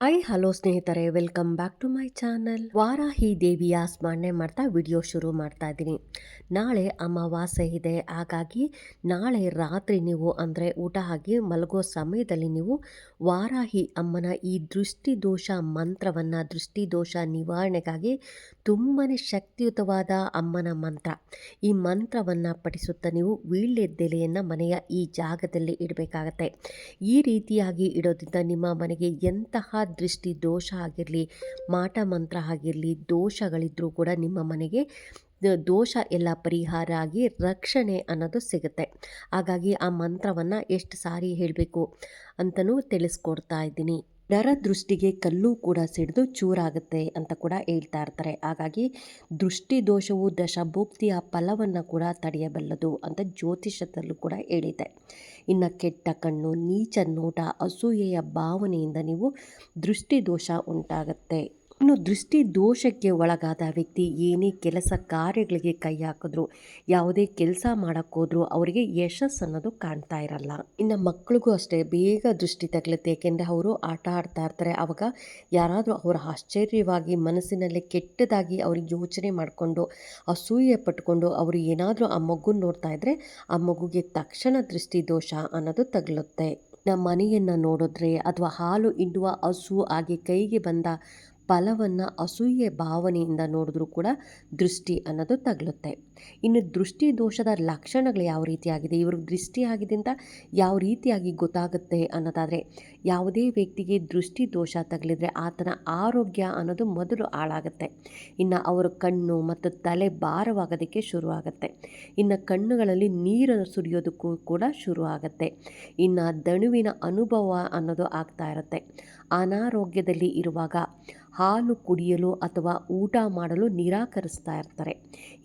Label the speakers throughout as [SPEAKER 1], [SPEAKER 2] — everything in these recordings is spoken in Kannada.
[SPEAKER 1] ಐ ಹಲೋ ಸ್ನೇಹಿತರೆ welcome back to my channel Varahi ದೇವಿಯ ಸ್ಮರಣೆ ಮಾಡ್ತಾ ವಿಡಿಯೋ ಶುರು ಮಾಡ್ತಾ ಇದ್ದೀನಿ. ನಾಳೆ ಅಮಾವಾಸ್ಯೆ ಇದೆ, ಹಾಗಾಗಿ ನಾಳೆ ರಾತ್ರಿ ನೀವು ಅಂದರೆ ಊಟ ಆಗಿ ಮಲಗೋ ಸಮಯದಲ್ಲಿ ನೀವು ವಾರಾಹಿ ಅಮ್ಮನ ಈ ದೃಷ್ಟಿ ದೋಷ ಮಂತ್ರವನ್ನು ದೃಷ್ಟಿ ದೋಷ ನಿವಾರಣೆಗಾಗಿ ತುಂಬಾ ಶಕ್ತಿಯುತವಾದ ಅಮ್ಮನ ಮಂತ್ರ. ಈ ಮಂತ್ರವನ್ನು ಪಠಿಸುತ್ತಾ ನೀವು ವೀಳ್ಯದೆಲೆಯನ್ನು ಮನೆಯ ಈ ಜಾಗದಲ್ಲಿ ಇಡಬೇಕಾಗತ್ತೆ. ಈ ರೀತಿಯಾಗಿ ಇಡೋದ್ರಿಂದ ನಿಮ್ಮ ಮನೆಗೆ ಎಂತಹ ದೃಷ್ಟಿ ದೋಷ ಆಗಿರಲಿ, ಮಾಟ ಮಂತ್ರ ಆಗಿರಲಿ, ದೋಷಗಳಿದ್ರೂ ಕೂಡ ನಿಮ್ಮ ಮನೆಗೆ ದೋಷ ಎಲ್ಲ ಪರಿಹಾರ ಆಗಿ ರಕ್ಷಣೆ ಅನ್ನೋದು ಸಿಗುತ್ತೆ. ಹಾಗಾಗಿ ಆ ಮಂತ್ರವನ್ನು ಎಷ್ಟು ಸಾರಿ ಹೇಳಬೇಕು ಅಂತಲೂ ತಿಳಿಸ್ಕೊಡ್ತಾ ಇದ್ದೀನಿ. ನರ ದೃಷ್ಟಿಗೆ ಕಲ್ಲು ಕೂಡ ಸಿಡಿದು ಚೂರಾಗುತ್ತೆ ಅಂತ ಕೂಡ ಹೇಳ್ತಾ ಇರ್ತಾರೆ. ಹಾಗಾಗಿ ದೃಷ್ಟಿ ದೋಷವು ದಶಭೋಕ್ತಿಯ ಫಲವನ್ನು ಕೂಡ ತಡೆಯಬಲ್ಲದು ಅಂತ ಜ್ಯೋತಿಷದಲ್ಲೂ ಕೂಡ ಹೇಳಿದೆ. ಇನ್ನು ಕೆಟ್ಟ ಕಣ್ಣು, ನೀಚ ನೋಟ, ಅಸೂಯೆಯ ಭಾವನೆಯಿಂದ ನೀವು ದೃಷ್ಟಿ ದೋಷ ಉಂಟಾಗತ್ತೆ. ಇನ್ನು ದೃಷ್ಟಿ ದೋಷಕ್ಕೆ ಒಳಗಾದ ವ್ಯಕ್ತಿ ಏನೇ ಕೆಲಸ ಕಾರ್ಯಗಳಿಗೆ ಕೈ ಹಾಕಿದ್ರು, ಯಾವುದೇ ಕೆಲಸ ಮಾಡೋಕ್ಕೋದ್ರು ಅವರಿಗೆ ಯಶಸ್ಸು ಅನ್ನೋದು ಕಾಣ್ತಾ ಇರಲ್ಲ. ಇನ್ನು ಮಕ್ಕಳಿಗೂ ಅಷ್ಟೇ, ಬೇಗ ದೃಷ್ಟಿ ತಗಲುತ್ತೆ. ಏಕೆಂದರೆ ಅವರು ಆಟ ಆಡ್ತಾ ಇರ್ತಾರೆ. ಅವಾಗ ಯಾರಾದರೂ ಅವರ ಆಶ್ಚರ್ಯವಾಗಿ ಮನಸ್ಸಿನಲ್ಲಿ ಕೆಟ್ಟದಾಗಿ ಅವ್ರಿಗೆ ಯೋಚನೆ ಮಾಡಿಕೊಂಡು, ಅಸೂಯೆ ಪಟ್ಕೊಂಡು ಅವರು ಏನಾದರೂ ಆ ಮಗುನ ನೋಡ್ತಾ ಇದ್ದರೆ ಆ ಮಗುಗೆ ತಕ್ಷಣ ದೃಷ್ಟಿ ದೋಷ ಅನ್ನೋದು ತಗಲುತ್ತೆ. ನಮ್ಮ ಮನೆಯನ್ನು ನೋಡಿದ್ರೆ ಅಥವಾ ಹಾಲು ಹಿಂಡುವ ಹಸು ಹಾಗೆ ಕೈಗೆ ಬಂದ ಫಲವನ್ನು ಅಸೂಯೆ ಭಾವನೆಯಿಂದ ನೋಡಿದ್ರೂ ಕೂಡ ದೃಷ್ಟಿ ಅನ್ನೋದು ತಗಲುತ್ತೆ. ಇನ್ನು ದೃಷ್ಟಿ ದೋಷದ ಲಕ್ಷಣಗಳು ಯಾವ ರೀತಿಯಾಗಿದೆ? ಇವರು ದೃಷ್ಟಿ ಆಗಿದೆ ಅಂತ ಯಾವ ರೀತಿಯಾಗಿ ಗೊತ್ತಾಗುತ್ತೆ ಅನ್ನೋದಾದರೆ, ಯಾವುದೇ ವ್ಯಕ್ತಿಗೆ ದೃಷ್ಟಿ ದೋಷ ತಗಲಿದ್ರೆ ಆತನ ಆರೋಗ್ಯ ಅನ್ನೋದು ಮೊದಲು ಹಾಳಾಗುತ್ತೆ. ಇನ್ನು ಅವರ ಕಣ್ಣು ಮತ್ತು ತಲೆ ಭಾರವಾಗೋದಕ್ಕೆ ಶುರುವಾಗುತ್ತೆ. ಇನ್ನು ಕಣ್ಣುಗಳಲ್ಲಿ ನೀರು ಸುರಿಯೋದಕ್ಕೂ ಕೂಡ ಶುರು ಆಗುತ್ತೆ ಇನ್ನು ದಣುವಿನ ಅನುಭವ ಅನ್ನೋದು ಆಗ್ತಾ ಇರುತ್ತೆ. ಅನಾರೋಗ್ಯದಲ್ಲಿ ಇರುವಾಗ ಹಾಲು ಕುಡಿಯಲು ಅಥವಾ ಊಟ ಮಾಡಲು ನಿರಾಕರಿಸ್ತಾ ಇರ್ತಾರೆ.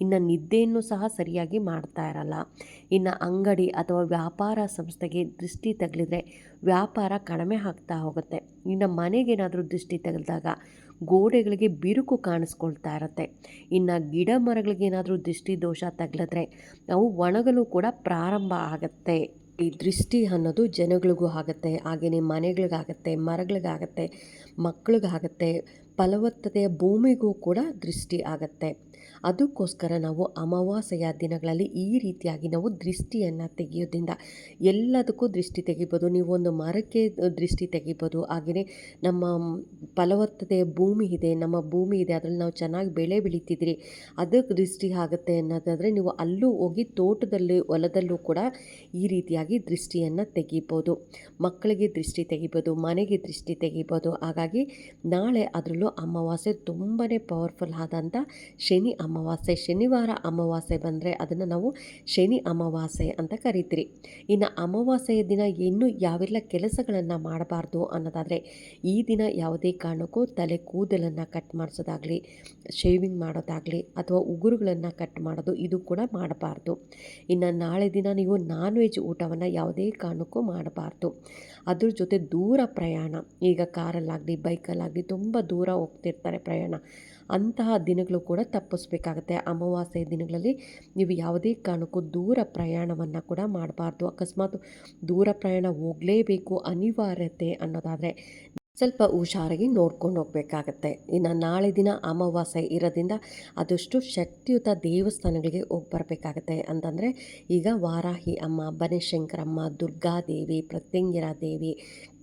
[SPEAKER 1] ಇನ್ನು ನಿದ್ದೆಯನ್ನು ಸಹ ಸರಿಯಾಗಿ ಮಾಡ್ತಾ ಇರಲ್ಲ. ಇನ್ನು ಅಂಗಡಿ ಅಥವಾ ವ್ಯಾಪಾರ ಸಂಸ್ಥೆಗೆ ದೃಷ್ಟಿ ತಗಲಿದ್ರೆ ವ್ಯಾಪಾರ ಕಡಿಮೆ ಆಗ್ತಾ ಹೋಗುತ್ತೆ. ಇನ್ನು ಮನೆಗೇನಾದರೂ ದೃಷ್ಟಿ ತಗಲಿದಾಗ ಗೋಡೆಗಳಿಗೆ ಬಿರುಕು ಕಾಣಿಸ್ಕೊಳ್ತಾ ಇರುತ್ತೆ. ಇನ್ನು ಗಿಡ ಮರಗಳಿಗೆ ಏನಾದರೂ ದೃಷ್ಟಿ ದೋಷ ತಗಲಿದ್ರೆ ಅವು ಒಣಗಲು ಕೂಡ ಪ್ರಾರಂಭ ಆಗುತ್ತೆ. ಈ ದೃಷ್ಟಿ ಅನ್ನೋದು ಜನಗಳಿಗೂ ಆಗುತ್ತೆ ಹಾಗೆಯೇ ಮನೆಗಳಿಗಾಗತ್ತೆ ಮರಗಳಿಗಾಗತ್ತೆ ಮಕ್ಕಳಿಗಾಗತ್ತೆ ಫಲವತ್ತತೆಯ ಭೂಮಿಗೂ ಕೂಡ ದೃಷ್ಟಿ ಆಗತ್ತೆ. ಅದಕ್ಕೋಸ್ಕರ ನಾವು ಅಮಾವಾಸ್ಯೆಯ ದಿನಗಳಲ್ಲಿ ಈ ರೀತಿಯಾಗಿ ನಾವು ದೃಷ್ಟಿಯನ್ನು ತೆಗೆಯೋದ್ರಿಂದ ಎಲ್ಲದಕ್ಕೂ ದೃಷ್ಟಿ ತೆಗಿಬೋದು. ನೀವು ಒಂದು ಮರಕ್ಕೆ ದೃಷ್ಟಿ ತೆಗಿಬೋದು. ಹಾಗೆಯೇ ನಮ್ಮ ಫಲವತ್ತತೆ ಭೂಮಿ ಇದೆ, ನಮ್ಮ ಭೂಮಿ ಇದೆ, ಅದರಲ್ಲಿ ನಾವು ಚೆನ್ನಾಗಿ ಬೆಳೆ ಬೆಳೀತಿದ್ರಿ ಅದಕ್ಕೆ ದೃಷ್ಟಿ ಆಗುತ್ತೆ ಅನ್ನೋದಾದರೆ ನೀವು ಅಲ್ಲೂ ಹೋಗಿ ತೋಟದಲ್ಲಿ, ಹೊಲದಲ್ಲೂ ಕೂಡ ಈ ರೀತಿಯಾಗಿ ದೃಷ್ಟಿಯನ್ನು ತೆಗಿಬೋದು. ಮಕ್ಕಳಿಗೆ ದೃಷ್ಟಿ ತೆಗಿಬೋದು, ಮನೆಗೆ ದೃಷ್ಟಿ ತೆಗಿಬೋದು. ಹಾಗಾಗಿ ನಾಳೆ ಅದರಲ್ಲೂ ಅಮಾವಾಸ್ಯೆ ತುಂಬಾ ಪವರ್ಫುಲ್ ಆದಂಥ ಶನಿ ಅಮಾವಾಸ್ಯೆ ಶನಿವಾರ ಅಮಾವಾಸ್ಯೆ ಬಂದರೆ ಅದನ್ನು ನಾವು ಶನಿ ಅಮಾವಾಸ್ಯೆ ಅಂತ ಕರಿತೀರಿ. ಇನ್ನು ಅಮಾವಾಸ್ಯೆಯ ದಿನ ಇನ್ನೂ ಯಾವೆಲ್ಲ ಕೆಲಸಗಳನ್ನು ಮಾಡಬಾರ್ದು ಅನ್ನೋದಾದರೆ ಈ ದಿನ ಯಾವುದೇ ಕಾರಣಕ್ಕೂ ತಲೆ ಕೂದಲನ್ನು ಕಟ್ ಮಾಡಿಸೋದಾಗಲಿ ಶೇವಿಂಗ್ ಮಾಡೋದಾಗಲಿ ಅಥವಾ ಉಗುರುಗಳನ್ನು ಕಟ್ ಮಾಡೋದು ಇದು ಕೂಡ ಮಾಡಬಾರ್ದು. ಇನ್ನು ನಾಳೆ ದಿನ ನೀವು ನಾನ್ ವೆಜ್ ಊಟವನ್ನು ಯಾವುದೇ ಕಾರಣಕ್ಕೂ ಮಾಡಬಾರ್ದು. ಅದ್ರ ಜೊತೆ ದೂರ ಪ್ರಯಾಣ. ಈಗ ಕಾರಲ್ಲಾಗಲಿ ಬೈಕಲ್ಲಾಗಲಿ ತುಂಬ ದೂರ ಹೋಗ್ತಿರ್ತಾರೆ ಪ್ರಯಾಣ. ಅಂತಹ ದಿನಗಳು ಕೂಡ ತಪ್ಪಿಸ್ಬೇಕಾಗತ್ತೆ. ಅಮಾವಾಸ್ಯೆ ದಿನಗಳಲ್ಲಿ ನೀವು ಯಾವುದೇ ಕಾರಣಕ್ಕೂ ದೂರ ಪ್ರಯಾಣವನ್ನು ಕೂಡ ಮಾಡಬಾರ್ದು. ಅಕಸ್ಮಾತ್ ದೂರ ಪ್ರಯಾಣ ಹೋಗಲೇಬೇಕು ಅನಿವಾರ್ಯತೆ ಅನ್ನೋದಾದರೆ ಸ್ವಲ್ಪ ಹುಷಾರಾಗಿ ನೋಡ್ಕೊಂಡು ಹೋಗಬೇಕಾಗತ್ತೆ. ಇನ್ನು ನಾಳೆ ದಿನ ಅಮಾವಾಸ್ಯೆ ಇರೋದ್ರಿಂದ ಅದಷ್ಟು ಶಕ್ತಿಯುತ ದೇವಸ್ಥಾನಗಳಿಗೆ ಹೋಗಿ ಬರಬೇಕಾಗತ್ತೆ ಅಂತಂದರೆ ಈಗ ವಾರಾಹಿ ಅಮ್ಮ, ಬನಶಂಕರಮ್ಮ, ದುರ್ಗಾದೇವಿ, ಪ್ರತ್ಯಂಗಿರ ದೇವಿ,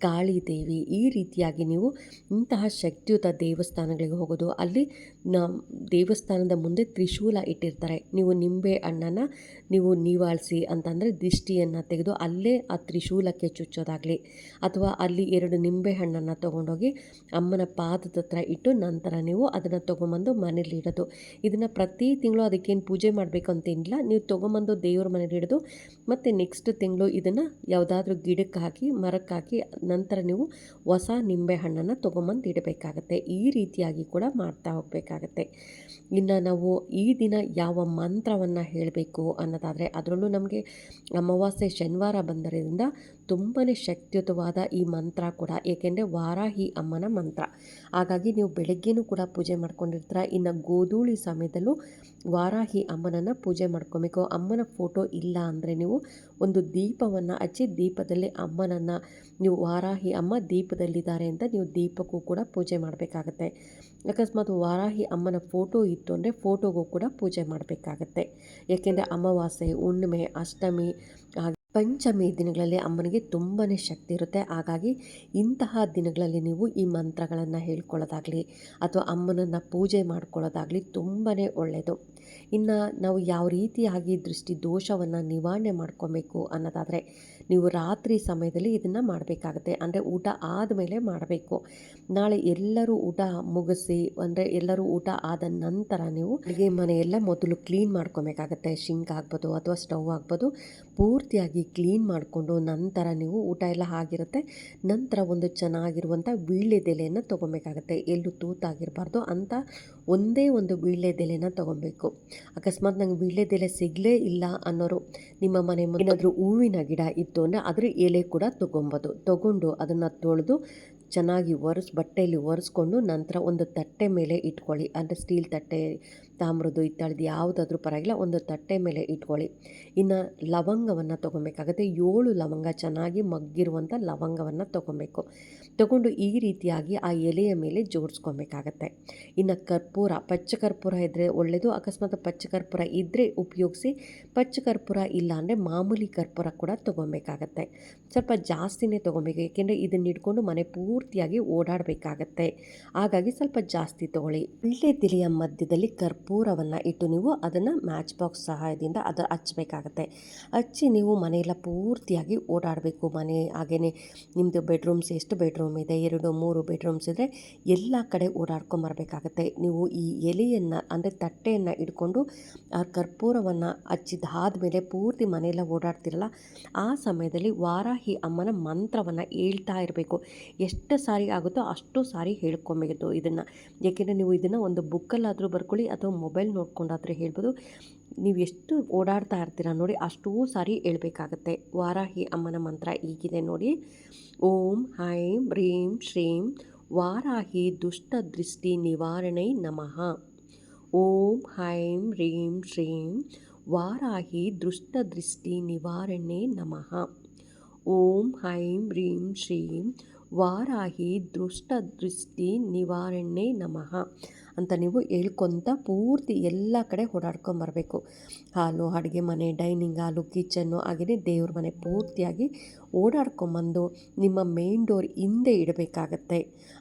[SPEAKER 1] ಕಾಳಿ ದೇವಿ ಈ ರೀತಿಯಾಗಿ ನೀವು ಇಂತಹ ಶಕ್ತಿಯುತ ದೇವಸ್ಥಾನಗಳಿಗೆ ಹೋಗೋದು. ಅಲ್ಲಿ ನ ದೇವಸ್ಥಾನದ ಮುಂದೆ ತ್ರಿಶೂಲ ಇಟ್ಟಿರ್ತಾರೆ. ನೀವು ನಿಂಬೆ ಹಣ್ಣನ್ನು ನೀವು ನಿವಾಳಿಸಿ ಅಂತಂದರೆ ದಿಷ್ಟಿಯನ್ನು ತೆಗೆದು ಅಲ್ಲೇ ಆ ತ್ರಿಶೂಲಕ್ಕೆ ಚುಚ್ಚೋದಾಗಲಿ ಅಥವಾ ಅಲ್ಲಿ ಎರಡು ನಿಂಬೆ ಹಣ್ಣನ್ನು ತೊಗೊಂಡೋಗಿ ಅಮ್ಮನ ಪಾದದ ಹತ್ರ ಇಟ್ಟು ನಂತರ ನೀವು ಅದನ್ನು ತೊಗೊಂಬಂದು ಮನೇಲಿ ಇಡೋದು. ಇದನ್ನು ಪ್ರತಿ ತಿಂಗಳು ಅದಕ್ಕೇನು ಪೂಜೆ ಮಾಡಬೇಕು ಅಂತೇನಿಲ್ಲ ನೀವು ತೊಗೊಂಬಂದು ದೇವ್ರ ಮನೇಲಿ ಇಡೋದು. ಮತ್ತು ನೆಕ್ಸ್ಟ್ ತಿಂಗಳು ಇದನ್ನು ಯಾವುದಾದ್ರೂ ಗಿಡಕ್ಕೆ ಹಾಕಿ, ಮರಕ್ಕೆ ಹಾಕಿ, ನಂತರ ನೀವು ಹೊಸ ನಿಂಬೆ ಹಣ್ಣನ್ನು ತೊಗೊಂಬಂದು ಇಡಬೇಕಾಗತ್ತೆ. ಈ ರೀತಿಯಾಗಿ ಕೂಡ ಮಾಡ್ತಾ ಹೋಗಬೇಕಾಗತ್ತೆ. ಇನ್ನು ನಾವು ಈ ದಿನ ಯಾವ ಮಂತ್ರವನ್ನು ಹೇಳಬೇಕು ಅನ್ನೋದಾದರೆ, ಅದರಲ್ಲೂ ನಮಗೆ ಅಮಾವಾಸ್ಯೆ, ಶನಿವಾರ ಬಂದರಿಂದ ತುಂಬಾ ಶಕ್ತಿಯುತವಾದ ಈ ಮಂತ್ರ ಕೂಡ, ಏಕೆಂದರೆ ವಾರಾಹಿ ಅಮ್ಮನ ಮಂತ್ರ. ಹಾಗಾಗಿ ನೀವು ಬೆಳಗ್ಗೆನೂ ಕೂಡ ಪೂಜೆ ಮಾಡ್ಕೊಂಡಿರ್ತೀರ. ಇನ್ನು ಗೋಧೂಳಿ ಸಮಯದಲ್ಲೂ ವಾರಾಹಿ ಅಮ್ಮನನ್ನು ಪೂಜೆ ಮಾಡ್ಕೊಬೇಕು. ಅಮ್ಮನ ಫೋಟೋ ಇಲ್ಲ ಅಂದರೆ ನೀವು ಒಂದು ದೀಪವನ್ನು ಹಚ್ಚಿ ದೀಪದಲ್ಲಿ ಅಮ್ಮನನ್ನು, ನೀವು ವಾರಾಹಿ ಅಮ್ಮ ದೀಪದಲ್ಲಿದ್ದಾರೆ ಅಂತ ನೀವು ದೀಪಕ್ಕೂ ಕೂಡ ಪೂಜೆ ಮಾಡಬೇಕಾಗತ್ತೆ. ಅಕಸ್ಮಾತ್ ವಾರಾಹಿ ಅಮ್ಮನ ಫೋಟೋ ಇತ್ತು ಅಂದರೆ ಫೋಟೋಗೂ ಕೂಡ ಪೂಜೆ ಮಾಡಬೇಕಾಗತ್ತೆ. ಏಕೆಂದರೆ ಅಮಾವಾಸ್ಯೆ, ಹುಣ್ಣಿಮೆ, ಅಷ್ಟಮಿ ಪಂಚಮಿ ದಿನಗಳಲ್ಲಿ ಅಮ್ಮನಿಗೆ ತುಂಬಾ ಶಕ್ತಿ ಇರುತ್ತೆ. ಹಾಗಾಗಿ ಇಂತಹ ದಿನಗಳಲ್ಲಿ ನೀವು ಈ ಮಂತ್ರಗಳನ್ನು ಹೇಳ್ಕೊಳ್ಳೋದಾಗಲಿ ಅಥವಾ ಅಮ್ಮನನ್ನು ಪೂಜೆ ಮಾಡ್ಕೊಳ್ಳೋದಾಗಲಿ ತುಂಬಾ ಒಳ್ಳೆಯದು ಇನ್ನು ನಾವು ಯಾವ ರೀತಿಯಾಗಿ ದೃಷ್ಟಿ ದೋಷವನ್ನು ನಿವಾರಣೆ ಮಾಡ್ಕೋಬೇಕು ಅನ್ನೋದಾದರೆ ನೀವು ರಾತ್ರಿ ಸಮಯದಲ್ಲಿ ಇದನ್ನು ಮಾಡಬೇಕಾಗತ್ತೆ. ಅಂದರೆ ಊಟ ಆದಮೇಲೆ ಮಾಡಬೇಕು. ನಾಳೆ ಎಲ್ಲರೂ ಊಟ ಮುಗಿಸಿ, ಅಂದರೆ ಎಲ್ಲರೂ ಊಟ ಆದ ನಂತರ ನೀವು ಅಡುಗೆ ಮನೆಯೆಲ್ಲ ಮೊದಲು ಕ್ಲೀನ್ ಮಾಡ್ಕೊಬೇಕಾಗತ್ತೆ. ಶಿಂಕ್ ಆಗ್ಬೋದು ಅಥವಾ ಸ್ಟವ್ ಆಗ್ಬೋದು. ಪೂರ್ತಿಯಾಗಿ ಕ್ಲೀನ್ ಮಾಡಿಕೊಂಡು ನಂತರ ನೀವು ಊಟ ಎಲ್ಲ ಆಗಿರುತ್ತೆ. ನಂತರ ಒಂದು ಚೆನ್ನಾಗಿರುವಂಥ ವೀಳ್ಯದೆಲೆಯನ್ನು ತೊಗೊಬೇಕಾಗತ್ತೆ ಎಲ್ಲೂ ತೂತಾಗಿರಬಾರ್ದು ಅಂತ ಒಂದೇ ಒಂದು ವೀಳ್ಯದೆಲೆನ ತೊಗೊಬೇಕು ಅಕಸ್ಮಾತ್ ನಂಗೆ ವೀಳ್ಯದೆಲೆ ಸಿಗಲೇ ಇಲ್ಲ ಅನ್ನೋರು ನಿಮ್ಮ ಮನೆ ಏನಾದರೂ ಹೂವಿನ ಗಿಡ ಇತ್ತು ಅಂದರೆ ಅದರ ಎಲೆ ಕೂಡ ತೊಗೊಬೋದು ತೊಗೊಂಡು ಅದನ್ನು ತೊಳೆದು ಚೆನ್ನಾಗಿ ಒರೆಸ್, ಬಟ್ಟೆಯಲ್ಲಿ ಒರೆಸ್ಕೊಂಡು ನಂತರ ಒಂದು ತಟ್ಟೆ ಮೇಲೆ ಇಟ್ಕೊಳ್ಳಿ. ಅಂದರೆ ಸ್ಟೀಲ್ ತಟ್ಟೆ, ತಾಮ್ರದ್ದು ಇತ್ತಳದ್ದು ಯಾವುದಾದ್ರೂ ಪರವಾಗಿಲ್ಲ, ಒಂದು ತಟ್ಟೆ ಮೇಲೆ ಇಟ್ಕೊಳ್ಳಿ. ಇನ್ನು ಲವಂಗವನ್ನು ತೊಗೊಬೇಕಾಗತ್ತೆ ಏಳು ಲವಂಗ, ಚೆನ್ನಾಗಿ ಮಗ್ಗಿರುವಂಥ ಲವಂಗವನ್ನು ತೊಗೊಬೇಕು ತಗೊಂಡು ಈ ರೀತಿಯಾಗಿ ಆ ಎಲೆಯ ಮೇಲೆ ಜೋಡಿಸ್ಕೊಬೇಕಾಗತ್ತೆ ಇನ್ನು ಕರ್ಪೂರ, ಪಚ್ಚ ಕರ್ಪೂರ ಇದ್ದರೆ ಒಳ್ಳೆಯದು ಅಕಸ್ಮಾತ್ ಪಚ್ಚ ಕರ್ಪೂರ ಇದ್ದರೆ ಉಪಯೋಗಿಸಿ, ಪಚ್ಚ ಕರ್ಪೂರ ಇಲ್ಲ ಅಂದರೆ ಮಾಮೂಲಿ ಕರ್ಪೂರ ಕೂಡ ತೊಗೊಬೇಕಾಗತ್ತೆ ಸ್ವಲ್ಪ ಜಾಸ್ತಿನೇ ತೊಗೊಬೇಕು ಏಕೆಂದರೆ ಇದನ್ನ ಇಟ್ಕೊಂಡು ಮನೆ ಪೂರ್ತಿಯಾಗಿ ಓಡಾಡಬೇಕಾಗತ್ತೆ. ಹಾಗಾಗಿ ಸ್ವಲ್ಪ ಜಾಸ್ತಿ ತೊಗೊಳ್ಳಿ. ತಿಳಿಯ ಮಧ್ಯದಲ್ಲಿ ಕರ್ಪೂರವನ್ನು ಇಟ್ಟು ನೀವು ಅದನ್ನು ಮ್ಯಾಚ್ ಬಾಕ್ಸ್ ಸಹಾಯದಿಂದ ಅದು ಹಚ್ಚಬೇಕಾಗತ್ತೆ. ಹಚ್ಚಿ ನೀವು ಮನೆಯೆಲ್ಲ ಪೂರ್ತಿಯಾಗಿ ಓಡಾಡಬೇಕು ಮನೆ ಹಾಗೆಯೇ ನಿಮ್ಮದು ಬೆಡ್ರೂಮ್ಸ್ ಎಷ್ಟು ಬೆಡ್ರೂಮ್ ಇದೆ? ಎರಡು, ಮೂರು ಬೆಡ್ರೂಮ್ಸ್ ಇದ್ದರೆ ಎಲ್ಲ ಕಡೆ ಓಡಾಡ್ಕೊಂಬರ್ಬೇಕಾಗತ್ತೆ ನೀವು ಈ ಎಲೆಯನ್ನು ಅಂದರೆ ತಟ್ಟೆಯನ್ನು ಇಟ್ಕೊಂಡು ಆ ಕರ್ಪೂರವನ್ನು ಹಚ್ಚಿದಾದ್ಮೇಲೆ ಪೂರ್ತಿ ಮನೆಯೆಲ್ಲ ಓಡಾಡ್ತಿರಲ್ಲ, ಆ ಸಮಯದಲ್ಲಿ ವಾರಾಹಿ ಅಮ್ಮನ ಮಂತ್ರವನ್ನು ಹೇಳ್ತಾ ಇರಬೇಕು. ಎಷ್ಟು ಸಾರಿ ಆಗುತ್ತೋ ಅಷ್ಟು ಸಾರಿ ಹೇಳ್ಕೊಬೇಕು ಇದನ್ನು. ಯಾಕೆಂದರೆ ನೀವು ಇದನ್ನು ಒಂದು ಬುಕ್ಕಲ್ಲಾದರೂ ಬರ್ಕೊಳ್ಳಿ ಅಥವಾ ಮೊಬೈಲ್ ನೋಡ್ಕೊಂಡಾದರೂ ಹೇಳ್ಬೋದು. ನೀವು ಎಷ್ಟು ಓಡಾಡ್ತಾ ಇರ್ತೀರ ನೋಡಿ ಅಷ್ಟೂ ಸಾರಿ ಹೇಳ್ಬೇಕಾಗತ್ತೆ. ವಾರಾಹಿ ಅಮ್ಮನ ಮಂತ್ರ ಈಗಿದೆ ನೋಡಿ. ಓಂ ಹೈಂ ಹ್ರೀಂ ಶ್ರೀಂ ವಾರಾಹಿ ದುಷ್ಟ ದೃಷ್ಟಿ ನಿವಾರಣೆ ನಮಃ. ಓಂ ಹೈಂ ಹ್ರೀಂ ಶ್ರೀಂ ವಾರಾಹಿ ದುಷ್ಟ ದೃಷ್ಟಿ ನಿವಾರಣೆ ನಮಃ. ಓಂ ಹೈಂ ಹ್ರೀಂ ಶ್ರೀಂ ವಾರಾಹಿ ದೃಷ್ಟ ದೃಷ್ಟಿ ನಿವಾರಣೆ ನಮಃ ಅಂತ ನೀವು ಹೇಳ್ಕೊತ ಪೂರ್ತಿ ಎಲ್ಲ ಕಡೆ ಓಡಾಡ್ಕೊಂಬರ್ಬೇಕು ಹಾಲು, ಅಡುಗೆ ಮನೆ, ಡೈನಿಂಗ್ ಹಾಲು, ಕಿಚನ್ನು ಹಾಗೆಯೇ ದೇವ್ರ ಮನೆ ಪೂರ್ತಿಯಾಗಿ ಓಡಾಡ್ಕೊಂಬಂದು ನಿಮ್ಮ ಮೇನ್ ಡೋರ್ ಹಿಂದೆ ಇಡಬೇಕಾಗತ್ತೆ.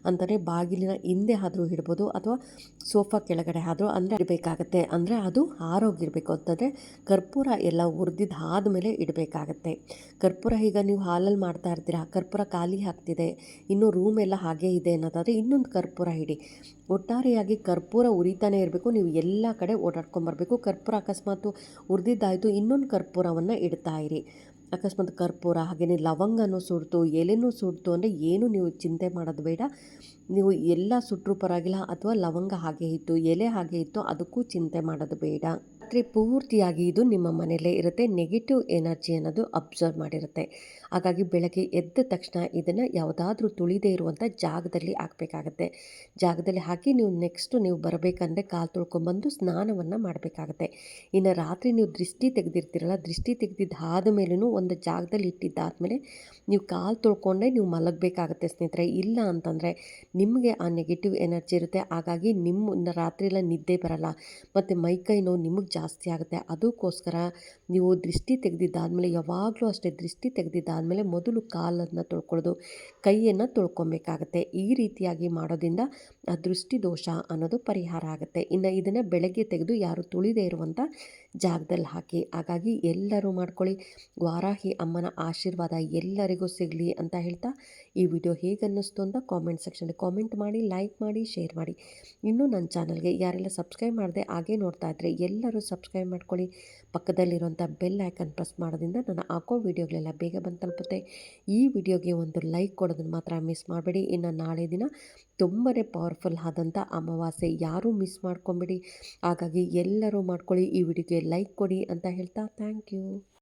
[SPEAKER 1] ಅಂದರೆ ಬಾಗಿಲಿನ ಹಿಂದೆ ಆದರೂ ಇಡ್ಬೋದು, ಅಥವಾ ಸೋಫಾ ಕೆಳಗಡೆ ಆದರೂ ಅಂದರೆ ಇಡಬೇಕಾಗತ್ತೆ. ಅಂದರೆ ಅದು ಹಾರೋಗಿರಬೇಕು ಅಂತಂದರೆ ಕರ್ಪೂರ ಎಲ್ಲ ಉರಿದಿದ್ದಾದ ಮೇಲೆ ಇಡಬೇಕಾಗತ್ತೆ. ಕರ್ಪೂರ ಈಗ ನೀವು ಹಾಲಲ್ಲಿ ಮಾಡ್ತಾ ಇರ್ತೀರಾ, ಕರ್ಪೂರ ಖಾಲಿ ಆಗ್ತಿದೆ, ಇನ್ನೂ ರೂಮ್ ಎಲ್ಲ ಹಾಗೇ ಇದೆ ಅನ್ನೋದಾದರೆ ಇನ್ನೊಂದು ಕರ್ಪೂರ ಇಡಿ. ಒಟ್ಟಾರೆಯಾಗಿ ಕರ್ಪೂರ ಉರಿತಾನೆ ಇರಬೇಕು, ನೀವು ಎಲ್ಲ ಕಡೆ ಓಡಾಡ್ಕೊಂಬರ್ಬೇಕು. ಕರ್ಪೂರ ಅಕಸ್ಮಾತು ಉರಿದಿದ್ದಾಯಿತು, ಇನ್ನೊಂದು ಕರ್ಪೂರವನ್ನು ಇಡ್ತಾ ಇರಿ. ಅಕಸ್ಮಾತ್ ಕರ್ಪೂರ ಹಾಗೇ ಲವಂಗನೂ ಸುಡ್ತು, ಎಲೆನೂ ಸುಡ್ತು ಅಂದರೆ ಏನು ನೀವು ಚಿಂತೆ ಮಾಡೋದು ಬೇಡ. ನೀವು ಎಲ್ಲ ಸುಟ್ಟರೂ ಪರವಾಗಿಲ್ಲ, ಅಥವಾ ಲವಂಗ ಹಾಗೆ ಇತ್ತು, ಎಲೆ ಹಾಗೆ ಇತ್ತು, ಅದಕ್ಕೂ ಚಿಂತೆ ಮಾಡೋದು ಬೇಡ. ರಾತ್ರಿ ಪೂರ್ತಿಯಾಗಿ ಇದು ನಿಮ್ಮ ಮನೆಯಲ್ಲೇ ಇರುತ್ತೆ. ನೆಗೆಟಿವ್ ಎನರ್ಜಿ ಅನ್ನೋದು ಅಬ್ಸರ್ವ್ ಮಾಡಿರುತ್ತೆ. ಹಾಗಾಗಿ ಬೆಳಗ್ಗೆ ಎದ್ದ ತಕ್ಷಣ ಇದನ್ನು ಯಾವುದಾದ್ರೂ ತುಳಿದೇ ಇರುವಂಥ ಜಾಗದಲ್ಲಿ ಹಾಕಬೇಕಾಗತ್ತೆ. ಜಾಗದಲ್ಲಿ ಹಾಕಿ ನೀವು ನೆಕ್ಸ್ಟು ನೀವು ಬರಬೇಕಂದ್ರೆ ಕಾಲು ತೊಳ್ಕೊಂಬಂದು ಸ್ನಾನವನ್ನು ಮಾಡಬೇಕಾಗತ್ತೆ. ಇನ್ನು ರಾತ್ರಿ ನೀವು ದೃಷ್ಟಿ ತೆಗೆದಿರ್ತೀರಲ್ಲ, ದೃಷ್ಟಿ ತೆಗೆದಿದ್ದಾದ ಮೇಲೂ ಒಂದು ಜಾಗದಲ್ಲಿ ಇಟ್ಟಿದ್ದಾದಮೇಲೆ ನೀವು ಕಾಲು ತೊಳ್ಕೊಂಡೆ ನೀವು ಮಲಗಬೇಕಾಗತ್ತೆ ಸ್ನೇಹಿತರೆ. ಇಲ್ಲ ಅಂತಂದರೆ ನಿಮಗೆ ಆ ನೆಗೆಟಿವ್ ಎನರ್ಜಿ ಇರುತ್ತೆ. ಹಾಗಾಗಿ ನಿಮ್ಮ ರಾತ್ರಿ ಎಲ್ಲ ನಿದ್ದೆ ಬರಲ್ಲ. ಮತ್ತು ಮೈಕೈ ನೋವು ನಿಮಗೆ ಜಾಸ್ತಿ ಆಗುತ್ತೆ. ಅದಕ್ಕೋಸ್ಕರ ನೀವು ದೃಷ್ಟಿ ತೆಗೆದಿದ್ದಾದಮೇಲೆ, ಯಾವಾಗಲೂ ಅಷ್ಟೇ ದೃಷ್ಟಿ ತೆಗೆದಿದ್ದಾದಮೇಲೆ ಮೊದಲು ಕಾಲನ್ನು ತೊಳ್ಕೊಳ್ಳೋದು, ಕೈಯನ್ನು ತೊಳ್ಕೊಬೇಕಾಗತ್ತೆ. ಈ ರೀತಿಯಾಗಿ ಮಾಡೋದ್ರಿಂದ ಆ ದೃಷ್ಟಿ ದೋಷ ಅನ್ನೋದು ಪರಿಹಾರ ಆಗುತ್ತೆ. ಇನ್ನು ಇದನ್ನು ಬೆಳಗ್ಗೆ ತೆಗೆದು ಯಾರು ತುಳಿದೇ ಇರುವಂಥ ಜಾಗದಲ್ಲಿ ಹಾಕಿ. ಹಾಗಾಗಿ ಎಲ್ಲರೂ ಮಾಡ್ಕೊಳ್ಳಿ. ವಾರಾಹಿ ಅಮ್ಮನ ಆಶೀರ್ವಾದ ಎಲ್ಲರಿಗೂ ಸಿಗಲಿ ಅಂತ ಹೇಳ್ತಾ ಈ ವಿಡಿಯೋ ಹೇಗೆ ಅನ್ನಿಸ್ತು ಅಂತ ಕಾಮೆಂಟ್ ಸೆಕ್ಷನಲ್ಲಿ ಕಾಮೆಂಟ್ ಮಾಡಿ ಲೈಕ್ ಮಾಡಿ ಶೇರ್ ಮಾಡಿ. ಇನ್ನೂ ನನ್ನ ಚಾನಲ್ಗೆ ಯಾರೆಲ್ಲ ಸಬ್ಸ್ಕ್ರೈಬ್ ಮಾಡಿದೆ ಹಾಗೆ ನೋಡ್ತಾ ಇದ್ದರೆ ಎಲ್ಲರೂ ಸಬ್ಸ್ಕ್ರೈಬ್ ಮಾಡ್ಕೊಳ್ಳಿ. ಪಕ್ಕದಲ್ಲಿರುವಂಥ ಬೆಲ್ ಐಕನ್ ಪ್ರೆಸ್ ಮಾಡೋದ್ರಿಂದ ನಾನು ಹಾಕೋ ವೀಡಿಯೋಗಳೆಲ್ಲ ಬೇಗ ಬಂದು ತಲುಪುತ್ತೆ. ಈ ವಿಡಿಯೋಗೆ ಒಂದು ಲೈಕ್ ಕೊಡೋದನ್ನು ಮಾತ್ರ ಮಿಸ್ ಮಾಡಬೇಡಿ. ಇನ್ನು ನಾಳೆ ದಿನ ತುಂಬಾ ಪವರ್ಫುಲ್ ಆದಂಥ ಅಮಾವಾಸ್ಯೆ ಯಾರೂ ಮಿಸ್ ಮಾಡ್ಕೊಬೇಡಿ. ಹಾಗಾಗಿ ಎಲ್ಲರೂ ಮಾಡ್ಕೊಳ್ಳಿ. ಈ ವಿಡಿಯೋಗೆ ಲೈಕ್ ಕೊಡಿ ಅಂತ ಹೇಳ್ತಾ ಥ್ಯಾಂಕ್ ಯು